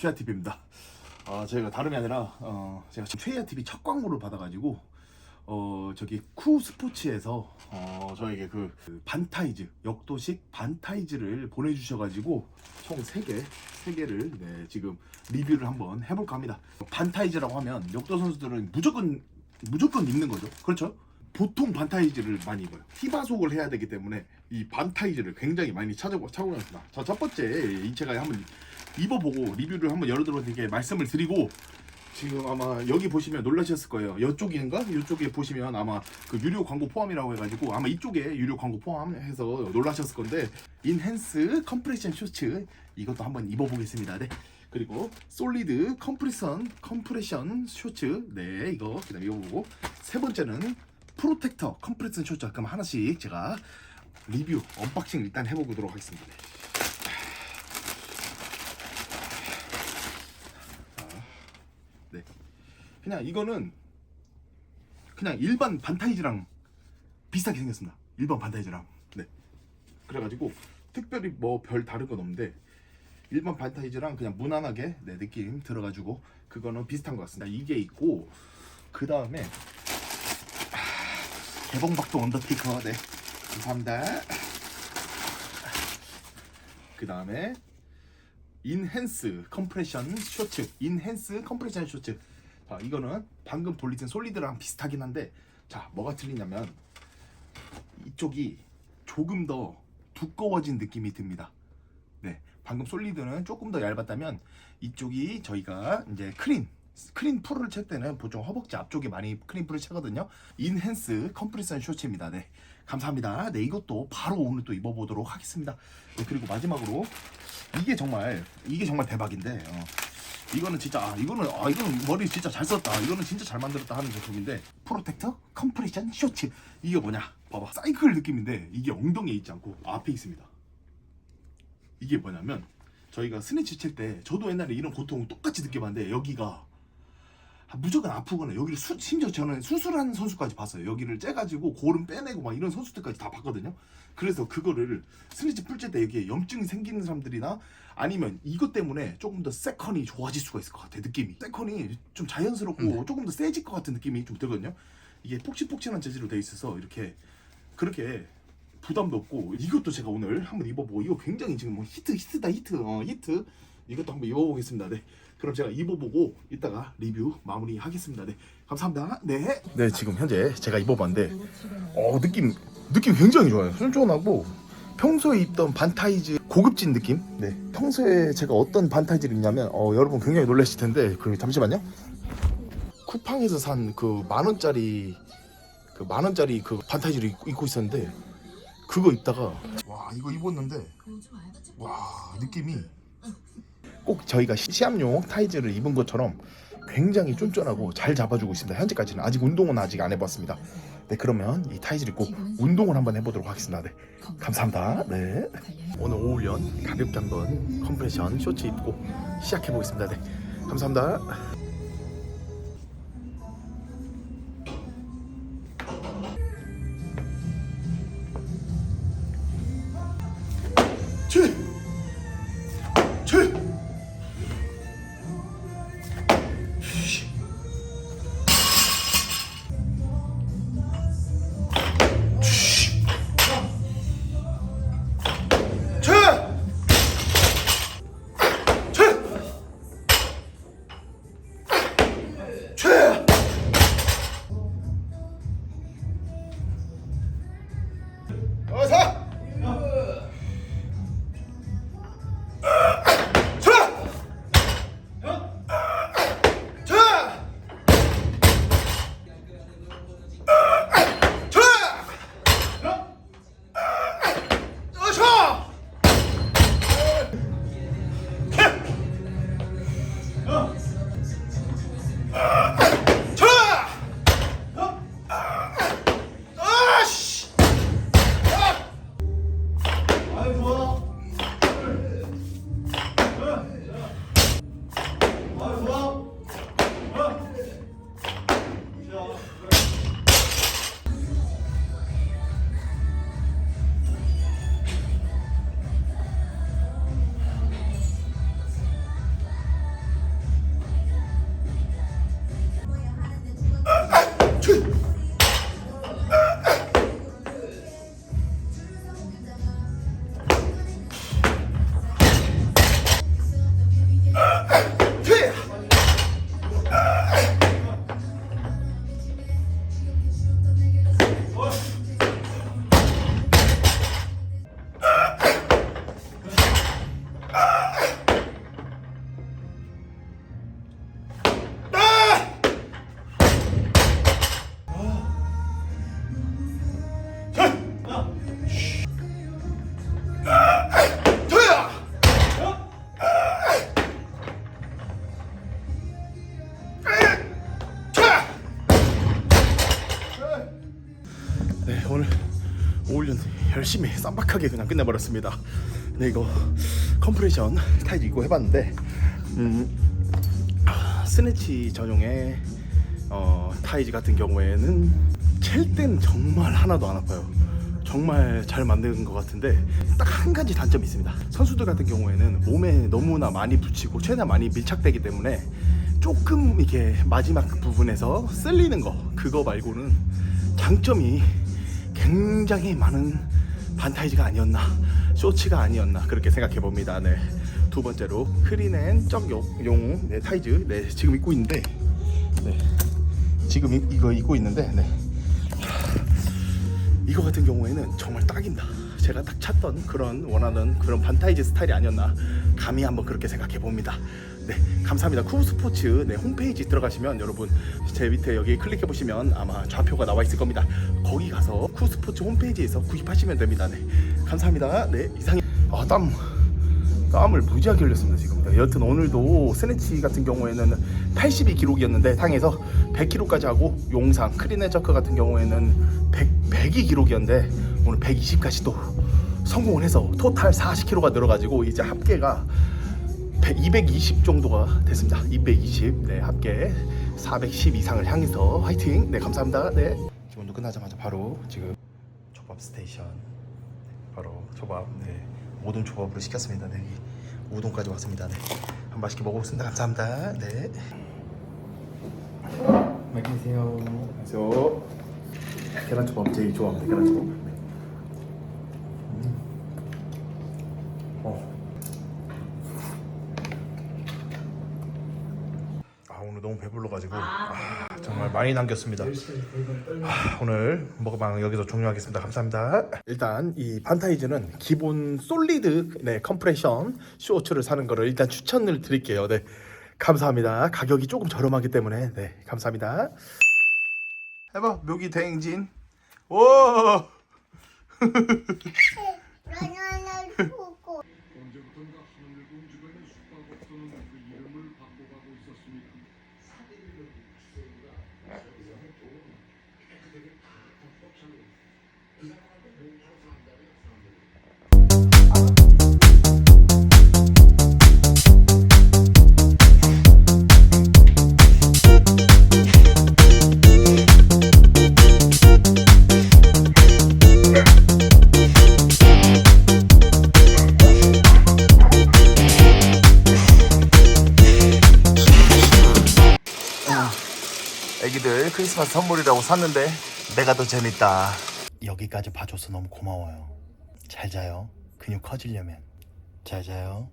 최야 TV입니다. 아 저희가 다름이 아니라 어 제가 최야 TV 첫 광고를 받아가지고 어 저기 쿠 스포츠에서 어 저에게 그, 그 반타이즈 역도식 반타이즈를 보내주셔가지고 총 3개 3개를 네 지금 리뷰를 한번 해볼까 합니다. 반타이즈라고 하면 역도 선수들은 무조건 무조건 입는 거죠. 그렇죠? 보통 반타이즈를 많이 입어요. 희바속을 해야 되기 때문에 이 반타이즈를 굉장히 많이 찾아보 찾아보겠습니다. 자, 첫 번째 이 제가 한번 입어보고 리뷰를 한번 여러분들에게 말씀을 드리고 지금 아마 여기 보시면 놀라셨을 거예요. 이쪽인가? 이쪽에 보시면 아마 그 유료 광고 포함이라고 해가지고 아마 이쪽에 유료 광고 포함해서 놀라셨을 건데 인핸스 컴프레션 쇼츠 이것도 한번 입어보겠습니다. 네. 그리고 솔리드 컴프레션 컴프레션 쇼츠 네 이거 그다음 입어보고 세 번째는 프로텍터 컴프레션 쇼츠 그럼 하나씩 제가 리뷰 언박싱 일단 해보도록 하겠습니다. 네. 네. 그냥 이거는 그냥 일반 반타이즈랑 비슷하게 생겼습니다. 일반 반타이즈랑. 네. 그래가지고 특별히 뭐 별 다른 건 없는데 일반 반타이즈랑 그냥 무난하게 네, 느낌 들어가지고 그거는 비슷한 것 같습니다. 이게 있고 그 다음에 개봉박도 언더테이커 네 감사합니다. 그 다음에 인핸스 컴프레션 쇼츠 인핸스 컴프레션 쇼츠 자 이거는 방금 돌리신 솔리드랑 비슷하긴 한데 자 뭐가 틀리냐면 이쪽이 조금 더 두꺼워진 느낌이 듭니다. 네 방금 솔리드는 조금 더 얇았다면 이쪽이 저희가 이제 크린 크린 풀을 칠 때는 보통 허벅지 앞쪽에 많이 크린 풀을 채거든요. 인핸스 컴프레션 쇼츠입니다. 네 감사합니다. 네 이것도 바로 오늘 또 입어보도록 하겠습니다. 네, 그리고 마지막으로 이게 정말 이게 정말 대박인데 어. 이거는 진짜 아, 이거는 아 이거는 머리 진짜 잘 썼다. 이거는 진짜 잘 만들었다 하는 제품인데 프로텍터 컴프레션 쇼츠. 이게 뭐냐? 봐봐. 사이클 느낌인데 이게 엉덩이에 있지 않고 앞에 있습니다. 이게 뭐냐면 저희가 스네치 칠 때 저도 옛날에 이런 고통 똑같이 느껴봤는데 여기가 아, 무조건 아프거나 여기를 수, 심지어 저는 수술한 선수까지 봤어요. 여기를 째가지고 골은 빼내고 막 이런 선수들까지 다 봤거든요. 그래서 그거를 스니치 풀칠 때 여기에 염증이 생기는 사람들이나 아니면 이것 때문에 조금 더 세컨이 좋아질 수가 있을 것 같아 느낌이. 세컨이 좀 자연스럽고 조금 더 세질 것 같은 느낌이 좀 들거든요. 이게 폭신폭신한 재질로 돼 있어서 이렇게 그렇게 부담도 없고 이것도 제가 오늘 한번 입어보고 이거 굉장히 지금 뭐 히트 히트다 히트 어 히트 이것도 한번 입어보겠습니다. 네. 그럼 제가 입어보고 이따가 리뷰 마무리하겠습니다. 네. 감사합니다. 네. 네, 지금 현재 제가 입어봤는데 어 느낌 느낌 굉장히 좋아요. 쫀쫀하고 평소에 입던 반타이즈 고급진 느낌. 네. 평소에 제가 어떤 반타이즈를 입냐면 어 여러분 굉장히 놀라실 텐데 그 잠시만요. 쿠팡에서 산 그 만 원짜리 그 만 원짜리 그 반타이즈를 입고, 있었는데 그거 입다가 와 이거 입었는데 와 느낌이 꼭 저희가 시- 시합용 타이즈를 입은 것처럼 굉장히 쫀쫀하고 잘 잡아주고 있습니다. 현재까지는 아직 운동은 아직 안 해봤습니다. 네 그러면 이 타이즈를 입고 운동을 한번 해보도록 하겠습니다. 네 감사합니다. 네 오늘 오후련 가볍게 한번 컴프레션 쇼츠 입고 시작해 보겠습니다. 네 감사합니다. 열심히 쌈박하게 그냥 끝내버렸습니다. 네 이거 컴프레션 타이즈 입고 해봤는데 음, 아, 스네치 전용의 어, 타이즈 같은 경우에는 챌 땐 정말 하나도 안 아파요. 정말 잘 만든 것 같은데 딱 한 가지 단점이 있습니다. 선수들 같은 경우에는 몸에 너무나 많이 붙이고 최대한 많이 밀착되기 때문에 조금 이게 마지막 부분에서 쓸리는 거 그거 말고는 장점이 굉장히 많은 반타이즈가 아니었나 쇼츠가 아니었나 그렇게 생각해 봅니다. 네. 두 번째로 크리넨 쩍용 네, 타이즈 네, 지금 입고 있는데 네. 지금 이, 이거 입고 있는데 네. 이거 같은 경우에는 정말 딱입니다. 제가 딱 찾던 그런 원하는 그런 반타이즈 스타일이 아니었나 감히 한번 그렇게 생각해 봅니다. 네, 감사합니다. 쿠스포츠 네, 홈페이지 들어가시면 여러분 제 밑에 여기 클릭해 보시면 아마 좌표가 나와 있을 겁니다. 거기 가서 쿠스포츠 홈페이지에서 구입하시면 됩니다. 네, 감사합니다. 네, 이상이 아, 땀 땀을 무지하게 흘렸습니다 지금 네, 여튼 오늘도 스네치 같은 경우에는 80이 기록이었는데 상에서 100kg까지 하고 용상 크리네저크 같은 경우에는 100, 100이 기록이었는데 오늘 120까지 또 성공을 해서 토탈 40kg가 늘어가지고 이제 합계가 100, 220 정도가 됐습니다. 220 네, 합계 410 이상을 향해서 화이팅! 네 감사합니다. 네. 지금도 끝나자마자 바로 지금 초밥 스테이션. 바로 초밥. 네 모든 초밥으로 시켰습니다. 네 우동까지 왔습니다. 네한 맛있게 먹어보겠습니다. 감사합니다. 네. 맛있게 드세요. 안녕하세요. 계란초밥 제일 좋아합니다. 계란초밥. 네. 음. 어. 아 오늘 너무 배불러가지고 아, 정말 많이 남겼습니다 아, 오늘 먹방 여기서 종료하겠습니다. 감사합니다. 일단 이 반타이즈는 기본 솔리드 네, 컴프레션 쇼츠를 사는 거를 일단 추천을 드릴게요. 네. 감사합니다. 가격이 조금 저렴하기 때문에 네, 감사합니다. 해봐 묘기 대행진. 오! 샀는데 내가 더 재밌다. 여기까지 봐줘서 너무 고마워요. 잘 자요. 근육 커지려면 잘 자요.